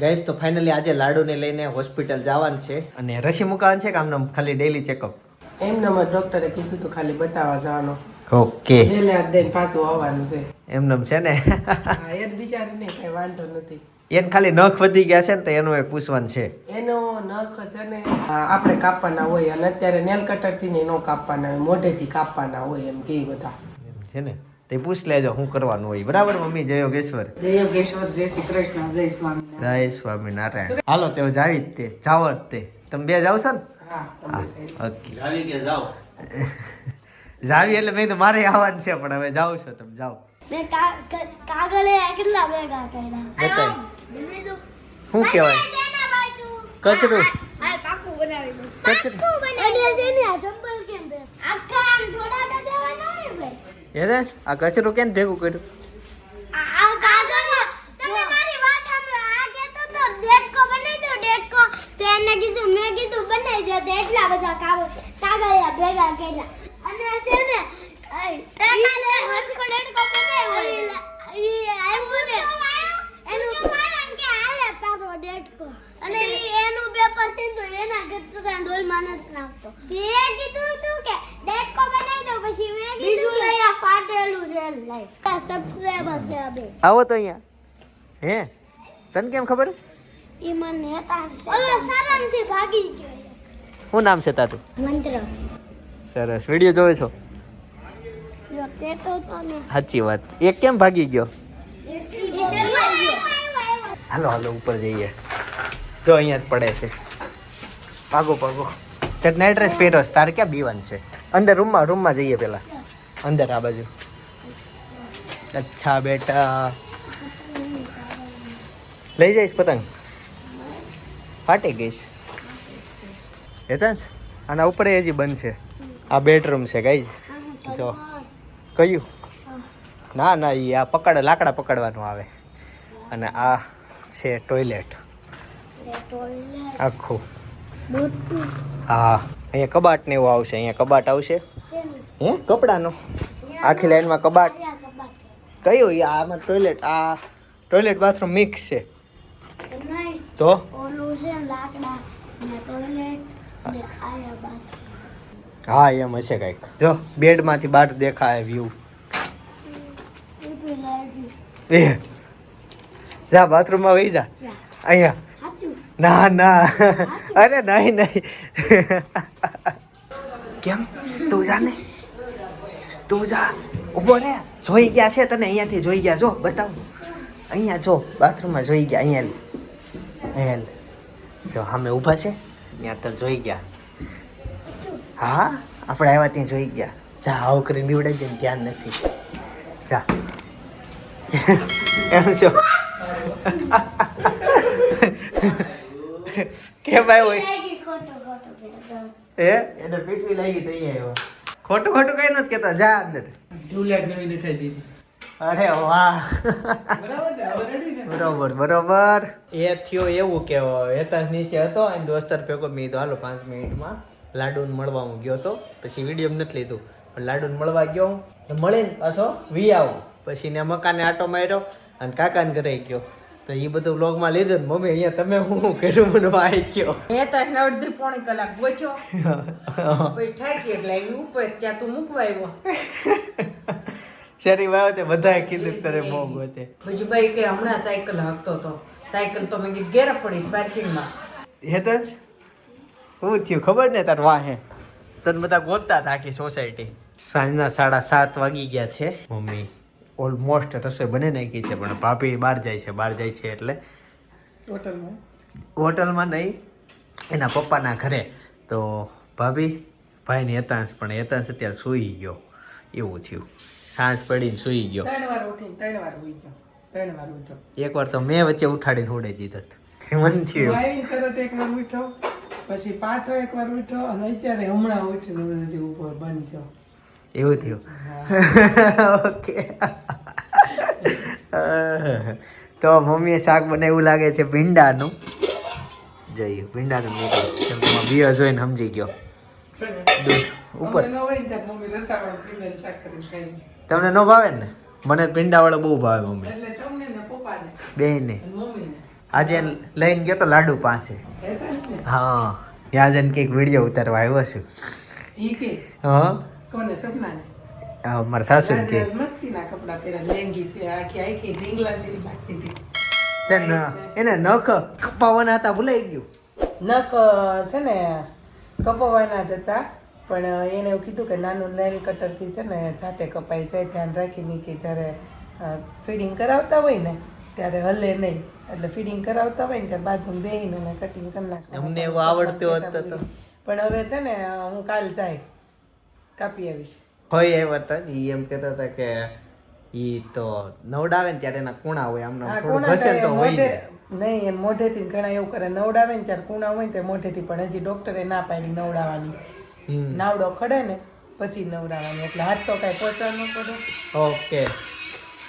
ગઈશ તો ફાઇનલી આજે લાડુને લઈને હોસ્પિટલ જવાનું છે. અને રસી મુકાવાનું છે કે આમને આમ ખાલી ડેલી ચેકઅપ એમને અમારા ડોક્ટરે કીધું તો ખાલી બતાવવા જવાનું. ઓકે એટલે હાથ દઈને પાછું આવવાનું છે. એમનેમ છે ને? હા એ બિચારી નહીં કઈ વાંધો નથી. એને ખાલી નખ વધી ગયા છે ને તો એનું એક પૂછવાનું છે. એનો નખ છે ને આપણે કાપવાના હોય અને અત્યારે નેલ કટરથી ને ન કાપવાના હોય મોઢેથી કાપવાના હોય એમ કે બધા. એમ છે ને? તે પૂછ લેજો શું કરવાનું હોય. બરાબર મમ્મી? જય યોગેશ્વર. જય યોગેશ્વર જય શ્રી કૃષ્ણ જય સ્વામી જય સ્વામિનારાયણ. હાલો તેઓ જાવી જ તે જાવ જ તે. તમે બે જાવ છો ને? હા ઓકે. જાવી કે જાવ જાવી એટલે મેં તો મારે આવવાનું છે પણ હવે જાવ છો તમે જાઓ. મેં કાગળે કેટલા ભેગા કર્યા? શું કહેવાય? કચરું. આ પાકું બનાવી દઉં. કચરું. અને છે ને આ ચંપલ કેમ આખા આમ થોડા દેવાના હોય ભાઈ. યસ આ કચરું કેમ ભેગું કર્યું આ- આ કાગળ તમે મારી વાત સાંભળો. આ કહેતો તો ડેટકો બનાવી દો, ડેટકો. તો એને કીધું, મેં કીધું બનાવી દો. તો એટલા બધા કાગળ- કાગળિયા ભેગા કર્યા. અને છે ને, ઈ- ઈ હસકો ડેટકો બનાવ્યો. ઈ આવ્યું ને, એનું એમ કે હાલે તારો ડેટકો. અને એનું પેપર સીધું એના કચરા ડોલમાં નથી નાખતો. તે કીધું તું કે. પછી મેં બીજું લઈ આ ફાટેલું છે લાઈક આ subscriber છે અબે આવો તો અહીંયા. હે? તને કેમ ખબર? ઈ મને હતા ઓલો સારામથી ભાગી ગયો. શું નામ છે તારું? મંત્ર. સરસ. વીડિયો જોવે છો? યો તે તો તો ને. સાચી વાત. એક કેમ ભાગી ગયો? હાલો હાલો ઉપર જઈએ. જો અહીંયા જ પડે છે. ભાગો ભાગો. તે નાઇટ ડ્રેસ પહેરો તારે ક્યાં બીવાનું છે? અંદર રૂમમાં રૂમમાં જઈએ પેલા અંદર આ બાજુ. અચ્છા બેટા. લઈ જઈશ પતંગ? ફાટી ગઈશ. હેતાંશ આના ઉપર હજી બનશે. આ બેડરૂમ છે ગાઈ જો? કયું? ના ના એ આ પકડ લાકડા પકડવાનું આવે. અને આ છે ટોયલેટ આખું. હા. અહીંયા કબાટ ને એવું આવશે અહીંયા કબાટ આવશે? હે? કપડાનો? આખી લાઈનમાં કબાટ? કયું યા આમાં ટોયલેટ આ ટોયલેટ બાથરૂમ મિક્સ છે. તો? હા એમ હશે કંઈક. જો બેડમાંથી બહાર દેખાય વ્યૂ એ જા બાથરૂમમાં વહી જા. અહીંયા. ના ના. અરે નહીં નહીં. કેમ? તું જા ને. તું જા. ઊભો રે. જોઈ ગયા છે તને અહીંયાથી જોઈ ગયા. જો બતાવ. અહીંયા જો બાથરૂમમાં જોઈ ગયા અહીંયા હેલ જો સામે ઊભા છે. ત્યાં તો જોઈ ગયા. હા આપણે આવ્યા ત્યાં જોઈ ગયા. જા આવું કરીને બીવડાઈ દે ધ્યાન નથી. જા. એમ છો. કેમ આવ્યો હોય લાગી ખોટો ખોટો કીધું. એ એને પીઠવી લાગી તો અહીંયા આવ્યો. ખોટું ખોટું કઈ નથી કેતા જા અંદર. ટ્યુબલાઇટ નવી દેખાઈ દીધી. અરે વાહ. બરાબર છે હવે ready ને? બરોબર બરોબર. એ થયો એવું કે હેતાશ નીચે હતો અને દોસ્તર ભેગો મેં તો હાલો પાંચ મિનિટમાં લાડુને મળવા હું ગયો હતો પછી વીડિયો નથી લીધું. પણ લાડુને મળવા ગયો હું. મળીને પાછો વી આવું. પછી ને મકાને આટો માર્યો અને કાકાને ઘરે ગયો. તો એ બધું વ્લોગમાં લીધું ને મમ્મી અહીંયા તમે હું કર્યું મને વાય કયો એ તો અડધી પોણી કલાક ગોચ્યો પછી ઠાકી એટલે આવી ઉપર ત્યાં તું મૂકવા આવ્યો. શેરી વાવ તે બધાએ કીધું તારે બહુ ગોતે. બીજું ભાઈ કે હમણાં સાયકલ હાંકતો હતો સાયકલ તો મેં કીધું ઘેર પડી પાર્કિંગમાં. જ હું થયું? ખબર ને તાર વાહે? તને બધા ગોતતા હતા આખી સોસાયટી સાંજના સાડા સાત વાગી ગયા છે. મમ્મી ઓલમોસ્ટ રસોઈ બની નાખી છે પણ ભાભી બહાર જાય છે બહાર જાય છે એટલે હોટલમાં? હોટલમાં નહીં એના પપ્પાના ઘરે. તો ભાભી ભાઈની હેતાંશ પણ હેતાંશ અત્યારે સૂઈ ગયો. એવું થયું. સાંજ પડીને સૂઈ ગયો. ત્રણ વાર ઉઠીને ત્રણ વાર ઉઈ ગયો. ત્રણ વાર ઉઠ્યો એકવાર તો મેં વચ્ચે ઉઠાડીને ઉડાઈ દીધો હતો. મન થયું. તરત એક ઉઠ્યો. પછી પાછો એક વાર ઉઠ્યો અને અત્યારે હમણાં ઉઠીને હજી ઉપર બંધ થયો. એવું થયું. ઓકે. તો મમ્મીએ શાક બનાવ્યું લાગે છે ભીંડાનું. જઈએ ભીંડાનું મીઠું કેમ તમે બીયો જોઈને સમજી ગયો. ઉપર. તમને ન ભાવે ને? મને ભીંડાવાળો બહુ ભાવે મમ્મી. બેન આજે લઈને ગયો તો લાડુ પાસે. હા. ત્યાં જઈને કંઈક વીડિયો ઉતારવા આવ્યો છું. હા. કોને સપનાને? આ મારા સાસુ કે. મસ્તીના કપડા પહેર્યા લેંગી પહેર્યા આખી આખી ઢીંગલા જેવી બાકી હતી. તેન એને નખ કપાવાના હતા ભૂલાઈ ગયું. નખ છે ને કપાવાના જ હતા પણ એને એવું કીધું કે નાનું નેલ કટરથી છે ને જાતે કપાઈ જાય ધ્યાન રાખીને કે જ્યારે ફીડિંગ કરાવતા હોય ને ત્યારે હલે નહીં. એટલે ફીડિંગ કરાવતા હોય ને ત્યારે બાજુમાં બેહીને કટિંગ કરી નાખે અમને એવું આવડતું હોત. પણ હવે છે ને હું કાલ જાય. કાપી આવીશ. હોય એવા હતા ઈ એમ કહેતા હતા કે ઈ તો નવડાવે ને ત્યારે એના કુણા હોય આમ થોડું ઘસે તો હોય જાય નહીં એમ મોઢેથી ઘણા એવું કરે નવડાવે ને ત્યારે કુણા હોય ને તે મોઢેથી પણ હજી ડોક્ટરે ના પાડી નવડાવવાની. નાવડો ખડે ને પછી નવડાવવાની એટલે હાથ તો કાંઈ પહોંચવાનો ન પડે. ઓકે.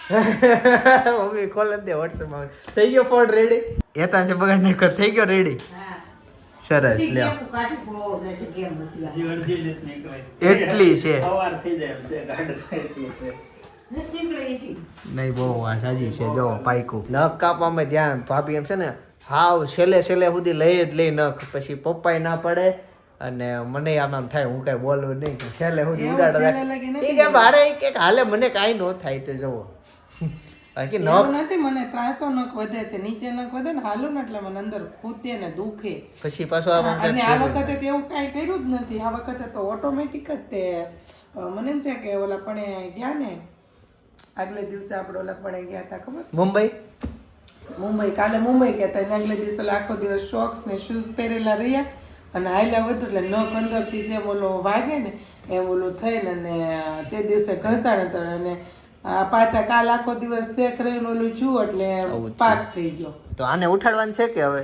મમ્મી ખોલ જ દે માં. થઈ ગયો ફોન રેડી એતા છે બગાડ નહીં થઈ ગયો રેડી સરસ નીકળે એટલી છે. સવાર થઈ જાય એમ છે ગાઢ એટલી છે. નથી નીકળી છે નહીં બહુ વાત સાજી છે. જો પાયકું નખ કાપવામાં ધ્યાન. ભાભી એમ છે ને હાવ છેલ્લે છેલ્લે સુધી લઈ જ લઈ નખ. પછી પપ્પાય ના પડે અને મને આમ આમ થાય હું કઈ બોલવું નહીં. કે છેલ્લે સુધી ઉડાડો એ કે મારે કે હાલે મને કાંઈ ન થાય તે જુઓ. બાકી નખ નથી મને ત્રાસો નખ વધે છે નીચે નખ વધે ને હાલો ને એટલે મને અંદર ખૂતે ને દુખે. પછી પાછો અને આ વખતે તો એવું કાંઈ કર્યું જ નથી. આ વખતે તો ઓટોમેટિક જ તે મને એમ છે કે ઓલા પણ ગયા ને આગલે દિવસે આપણે ઓલા પણ ગયા હતા ખબર? મુંબઈ? મુંબઈ કાલે મુંબઈ ગયા હતા આગલે દિવસે આખો દિવસ શોક્સ ને શૂઝ પહેરેલા રહ્યા અને હાલ્યા વધુ એટલે નખ અંદરથી જેમ ઓલો વાગે ને એમ ઓલું થઈને અને તે દિવસે ઘસાણ હતો. અને પાછા કાલ આખો દિવસ પેક રહીને ઓલું છું એટલે પાક થઈ ગયો. તો આને ઉઠાડવાનું છે કે હવે?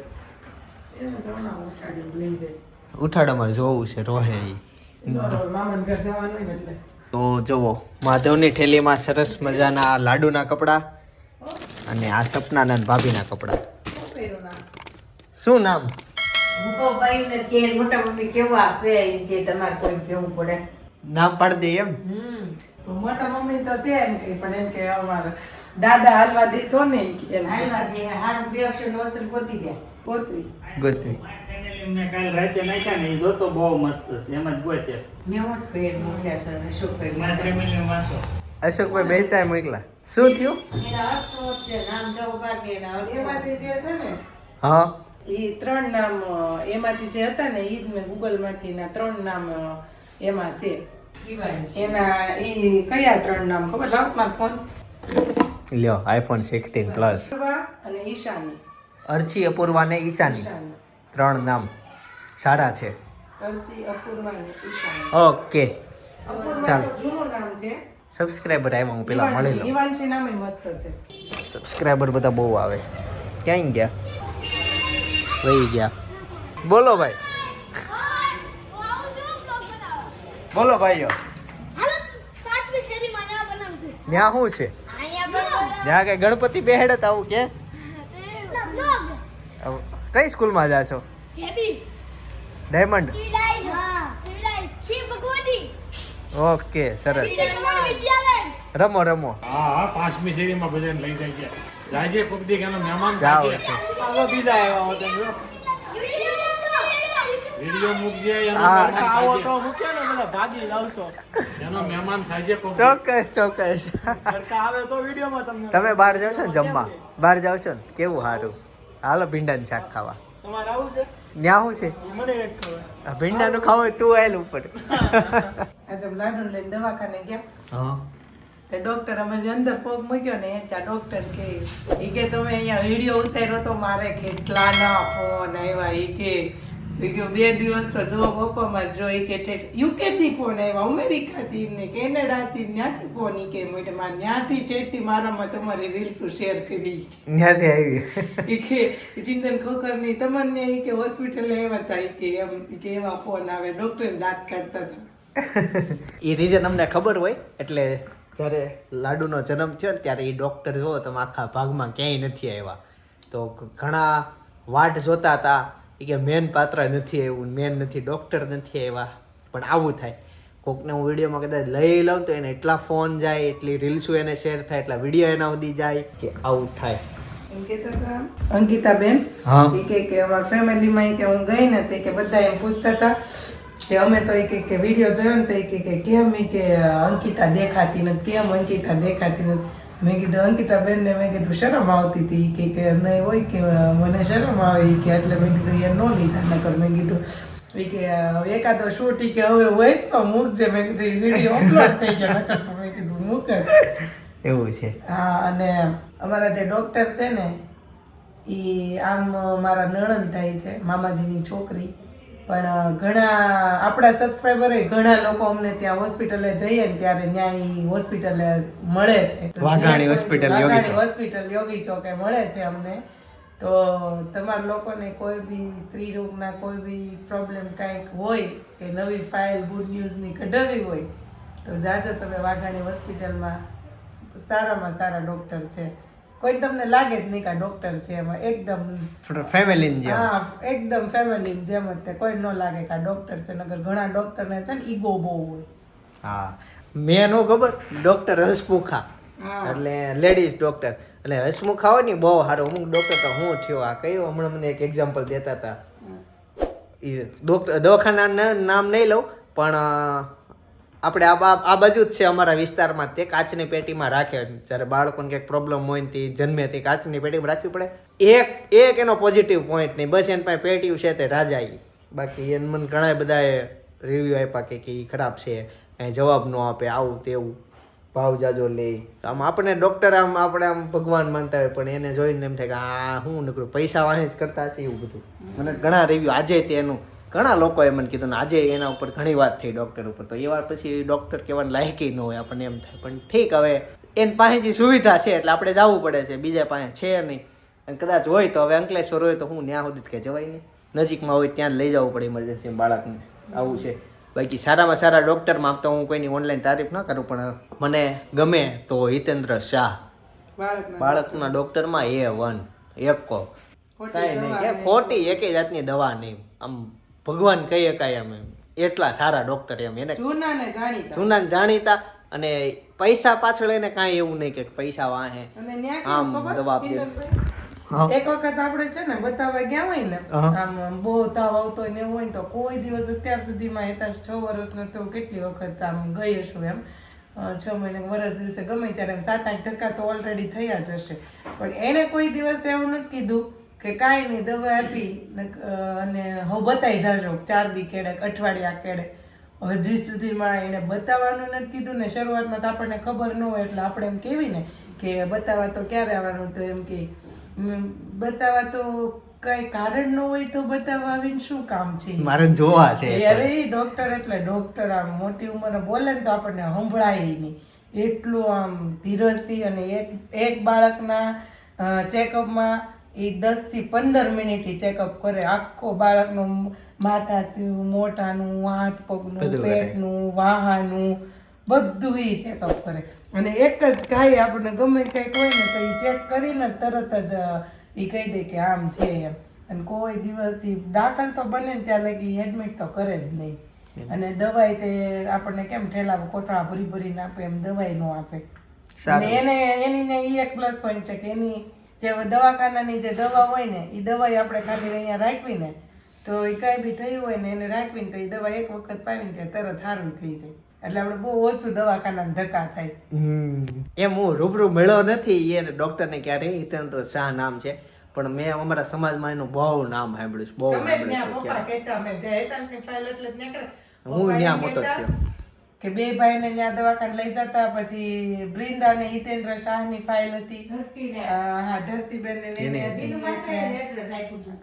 ઉઠાડો મારે જોવું છે રોહે ઈ. મામાને ઘર જવાનું ને એટલે. તો જુઓ માધવની થેલીમાં સરસ મજાના આ લાડુના કપડાં અને આ સપનાના ભાભીના કપડાં. શું નામ? કે મોટા મમ્મી કેવા છે? કે તમારે કોઈ કેવું પડે. નામ પાડી દે એમ? મોટા મમ્મી તો છે એમ કે પણ એમ કે અમારે દાદા હાલવા દેતો ને એમ. હાલવા દે હારું બે અક્ષર નો અક્ષર ગોતી દે. ગોતવી. ગોતવી મેં કાલ રાતે નાખ્યા ને એ જોતો બહુ મસ્ત છે એમ જ ગોતે. મેં ઓટ પેડ મોકલ્યા છે અશોકભાઈ મારા માટે ફેમિલી વાંચો. અશોકભાઈ બેતા મોકલા શું થયું? એના અર્થો છે નામ તો બાર કે ના એમાંથી જે છે ને હા. એ ત્રણ નામ એમાંથી જે હતા ને એ જ મેં ગૂગલમાંથી ના ત્રણ નામ એમાં છે. એના એ કયા ત્રણ નામ ખબર? લાવ મારો ફોન લ્યો આઈફોન સિક્સટીન પ્લસ અને ઈશાની. અર્ચી અપૂર્વા ને ઈશાની. ત્રણ નામ. સારા છે. અર્ચી અપૂર્વા અને ઈશાની. ઓકે. ચાલો. જૂનું નામ છે. સબસ્ક્રાઈબર આવ્યા હું પેલા મળી લઉં ઈવાંશી નામે મસ્ત છે. સબસ્ક્રાઈબર બધા બહુ આવે. ક્યાં ગયા? વહી ગયા. બોલો ભાઈ. બોલો ભાઈઓ. ત્યાં શું છે? ત્યાં કઈ ગણપતિ બેહેડત આવું કે? કઈ સ્કૂલમાં જાશો? ડાયમંડ? ઓકે સરસ. રમો રમો. હા હા પાંચમી શેરીમાં બધાને લઈ જાય છે. રાજે કોક દી મહેમાન છે. આવો બીજા આવ્યા ચોક્કસ ચોક્કસ. સરખા આવે તો વિડીયોમાં તમને તમે બહાર જાવ છો ને જમવા? બહાર જાવ છો ને? કેવું સારું હાલો ભીંડાનું શાક ખાવા. તમારે આવું છે? ત્યાં શું છે? આ ભીંડાનું ખાવું હોય તું આયેલ ઉપર. લાડુ લઈને દવાખાને ગયા. હા. તે ડોક્ટર અમે જે અંદર પગ મૂક્યો ને ત્યાં ડોક્ટર કે એ કે તમે અહીંયા વીડિયો ઉતાર્યો તો મારે કેટલાના ફોન આવ્યા? એ કે કે બે દિવસ તો જો પપ્પામાં જો ઈ કે યુકે યુકેથી ફોન આવ્યા અમેરિકાથી ને કેનેડાથી ત્યાંથી ફોન ઈ કે મેડમ આ ત્યાંથી ટેટી મારામાં તમારી રીલ્સ શેર કરી. ત્યાંથી આવી. ઈ કે ચિંતન ખોખરની તમને એ કે હોસ્પિટલે આવ્યા હતા કે એમ કે એવા ફોન આવે ડૉક્ટર દાંત કાઢતા હતા એ રીઝન અમને ખબર હોય એટલે જ્યારે લાડુનો જન્મ થયો ને ત્યારે એ ડૉક્ટર જો તમે આખા ભાગમાં ક્યાંય નથી આવ્યા. તો ઘણા વાટ જોતા હતા એ કે મેન પાત્ર નથી આવ્યું મેન નથી ડૉક્ટર નથી આવ્યા. પણ આવું થાય. કોકને હું વિડીયોમાં કદાચ લઈ લઉં તો એને એટલા ફોન જાય એટલી રીલ્સો એને શેર થાય એટલા વીડિયો એના સુધી જાય કે આવું થાય. અંકિતાબેન કે કે અમારા ફેમિલીમાં કે હું ગઈ ને તે કે બધા એમ પૂછતા હતા કે અમે તો એ કે વીડિયો જોયો ને તો કે કે કેમ એ કે અંકિતા દેખાતી નથી કેમ અંકિતા દેખાતી નથી? મેં કીધું અંકિતા બેનને મેં કીધું શરમ આવતી હતી કે કે નહીં હોય કે મને શરમ આવે કે એટલે મેં કીધું એ ન લીધા નકર. મેં કીધું એ કે એકાદો શૂટી કે હવે હોય તો મૂકજે. મેં કીધું વીડિયો અપલોડ થઈ ગયો. નકર તો મેં કીધું મૂક એવું છે. હા અને અમારા જે ડૉક્ટર છે ને એ આમ મારા નણંદ થાય છે મામાજીની છોકરી. પણ ઘણા આપણા સબસ્ક્રાઈબરે ઘણા લોકો અમને ત્યાં હોસ્પિટલે જઈએ ને ત્યારે ત્યાં હોસ્પિટલે મળે છે. વાઘાણી હોસ્પિટલ, વાઘાણી હોસ્પિટલ યોગી ચોકે મળે છે અમને. તો તમારા લોકોને કોઈ બી સ્ત્રી રોગના કોઈ બી પ્રોબ્લેમ કાંઈક હોય કે નવી ફાઇલ ગુડ ન્યૂઝની કઢાવી હોય તો જાજો તમે વાઘાણી હોસ્પિટલમાં સારામાં સારા ડૉક્ટર છે. કોઈ તમને લાગે જ નહીં કે ડોક્ટર છે એમાં. એકદમ ફેમિલીન જેમ. હા એકદમ ફેમિલી જેમ જ તે. કોઈ ન લાગે કે ડૉક્ટર છે. નગર ઘણા ડૉક્ટરને છે ને ઈગો બહુ હોય. હા. મેં નો ખબર ડોક્ટર હસમુખા. એટલે લેડીઝ ડોક્ટર એટલે હસમુખા હોય ને બહુ સારું. અમુક ડોક્ટર તો હું થયો. આ કયો હમણાં મને એક એક્ઝામ્પલ દેતા હતા. એ ડોક્ટર દવાખાના નામ નહીં લઉં પણ આપણે આ આ બાજુ જ છે અમારા વિસ્તારમાં તે કાચની પેટીમાં રાખે. જ્યારે બાળકોને કંઈક પ્રોબ્લેમ હોય તે જન્મે તે કાચની પેટીમાં રાખવી પડે. એક એક એનો પોઝિટિવ પોઈન્ટ નહીં. બસ એની પાસે પેટીયું છે તે રાજા બાકી એને મને ઘણા બધાએ રિવ્યૂ આપ્યા કે એ ખરાબ છે. કાંઈ જવાબ ન આપે, આવું તેવું ભાવ જાજો લે. આમ આપણે ડૉક્ટર આમ આપણે આમ ભગવાન માનતા હોય, પણ એને જોઈને એમ થાય કે, આ શું નીકળ્યું પૈસા વાહે જ કરતા હશે એવું બધું. મને ઘણા રિવ્યૂ આજે તેનું ઘણા લોકોએ મને કીધું ને આજે એના ઉપર ઘણી વાત થઈ ડૉક્ટર ઉપર. તો એ વાર પછી ડૉક્ટર કહેવાની લાયકી ન હોય આપણને એમ થાય. પણ ઠીક હવે એની પાસે જે સુવિધા છે એટલે આપણે જવું પડે છે. બીજા પાસે છે નહીં. અને કદાચ હોય તો હવે અંકલેશ્વર હોય તો હું ત્યાં સુધી કે જવાય નહીં. નજીકમાં હોય ત્યાં જ લઈ જવું પડે ઇમરજન્સી બાળકને. આવું છે. બાકી સારામાં સારા ડૉક્ટરમાં તો હું કોઈની ઓનલાઈન તારીફ ન કરું પણ મને ગમે તો હિતેન્દ્ર શાહ. બાળકના ડૉક્ટરમાં એ વન એકો કાંઈ નહીં કે ખોટી એકેય જાતની દવા નહીં. આમ ભગવાન કહી શકાય એમ એમ. એટલા સારા ડોક્ટર એમ એને. જૂના ને જાણીતા. જૂના જાણીતા અને પૈસા પાછળ એને કાંઈ એવું નહીં કે પૈસા વાહે. આમ દવા? એક વખત આપણે છે ને બતાવવા ગયા હોય ને આમ બહુ તાવ આવતો ને એવું હોય તો કોઈ દિવસ અત્યાર સુધીમાં હેતાશ છ વર્ષનો તો કેટલી વખત આમ ગઈ હશું એમ. છ મહિને વરસ દિવસે ગમે ત્યારે સાત આઠ ટકા તો ઓલરેડી થયા જ હશે. પણ એણે કોઈ દિવસ એવું નથી કીધું કે કાંઈ નહીં દવા આપી અને હવે બતાવી જાજો ચાર દી કેડે અઠવાડિયા કેડે હજી સુધીમાં એને બતાવવાનું નથી કીધું ને શરૂઆતમાં તો આપણને ખબર ન હોય એટલે આપણે એમ કેવી ને કે બતાવવા તો ક્યારે આવવાનું? તો એમ કે બતાવવા તો કઈ કારણ ન હોય તો બતાવવા આવીને શું કામ છે? મારે જોવા છે અરે ડોક્ટર એટલે ડોક્ટર આમ મોટી ઉંમરે બોલે ને તો આપણને સંભળાય નહીં. એટલું આમ ધીરજથી અને એક એક બાળકના ચેકઅપમાં એ દસથી પંદર મિનિટ ચેકઅપ કરે. આખો બાળકનું માથાથી મોટાનું હાથ પગનું. પેટનું વાહાનું બધું એ ચેકઅપ કરે. અને એક જ કાંઈ આપણને ગમે કંઈક હોય ને તો એ ચેક કરીને તરત જ એ કહી દે કે આમ છે એમ. અને કોઈ દિવસ ઈ દાખલ તો બને ને ત્યાં લગી એડમિટ તો કરે જ નહીં. અને દવાઈ તે આપણને કેમ ઠેલા કોથળા ભરી ભરીને આપે એમ દવાઈ નો આપે. અને એને એની ને એ એક પ્લસ પોઈન્ટ છે કે એની જે દવાખાનાની જે દવા હોય ને એ દવાઈ આપણે ખાલી અહીંયા રાખવી ને તો એ કાંઈ બી થયું હોય ને એને રાખવીને તો એ દવા એક વખત પાવીને ત્યાં તરત સારું થઈ જાય. એટલે આપણે બહુ ઓછું દવાખાના ધક્કા થાય. એમ હું રૂબરૂ મળ્યો નથી એ ડૉક્ટરને ક્યારેય તો શાહ નામ છે. પણ મેં અમારા સમાજમાં એનું બહુ નામ સાંભળ્યું છે બહુ સાંભળ્યું છે પપ્પા કહેતા અમે જે હેતાંશની ફાઇલ એટલે જ નીકળે હું ત્યાં મોટો થયો. કે બે ભાઈને ત્યાં દવાખાને લઈ જતા પછી બ્રિંદા ને હિતેન્દ્ર શાહની ફાઇલ હતી. હા ધરતીબેન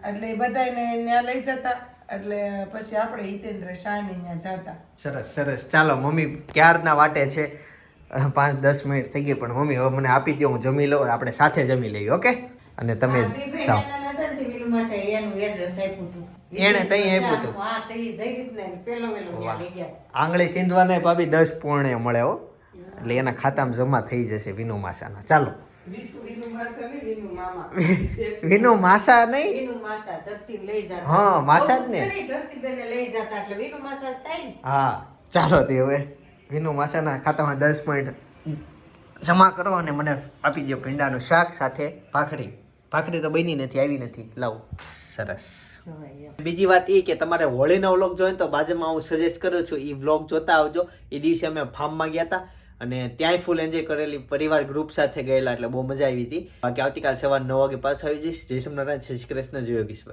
એટલે એ બધાને ત્યાં લઈ જતા. એટલે પછી આપણે હિતેન્દ્ર શાહની ત્યાં જતા. સરસ સરસ. ચાલો મમ્મી ક્યારના વાટે છે? પાંચ દસ મિનિટ થઈ ગઈ પણ મમ્મી હવે મને આપી દો હું જમી લઉં આપણે સાથે જમી લઈએ ઓકે? અને તમે જાઓ. એણે તઈ આપ્યું હતું. હા તઈ આપ્યું હતું. પેલો વેલો ત્યાં લઈ ગયા. આંગળી સિંધવાને ભાભી દસ પૂર્ણે મળે હો. એટલે એના ખાતામાં જમા થઈ જશે વિનુ માસાના. ચાલો. વિનુ માસા ને વિનુ મામા. વિનુ માસા નહીં? વિનુ માસા ધરતી લઈ જતા. હા, માસા જ ને. ધરતી બેને લઈ જતા એટલે વિનુ માસા થાય હા ચાલો તે હવે વિનુ માસાના ખાતામાં દસ પોઈન્ટ જમા કરો અને મને આપી દો ભીંડાનું શાક સાથે ભાખરી. ભાખરી તો બની નથી આવી નથી. લાવો. સરસ. બીજી વાત એ કે તમારે હોળીનો વ્લોગ જોઈએ તો બાજુમાં હું સજેસ્ટ કરું છું એ વ્લોગ જોતા આવજો. એ દિવસે અમે ફાર્મમાં ગયા હતા અને ત્યાંય ફૂલ એન્જોય કરેલી પરિવાર ગ્રુપ સાથે ગયેલા, એટલે બહુ મજા આવી હતી. બાકી આવતીકાલ સવાર નવ વાગે પાછા આવી જઈશ. જય સોમનારાયણ શ્રી કૃષ્ણ, જય યોગીશ્વર.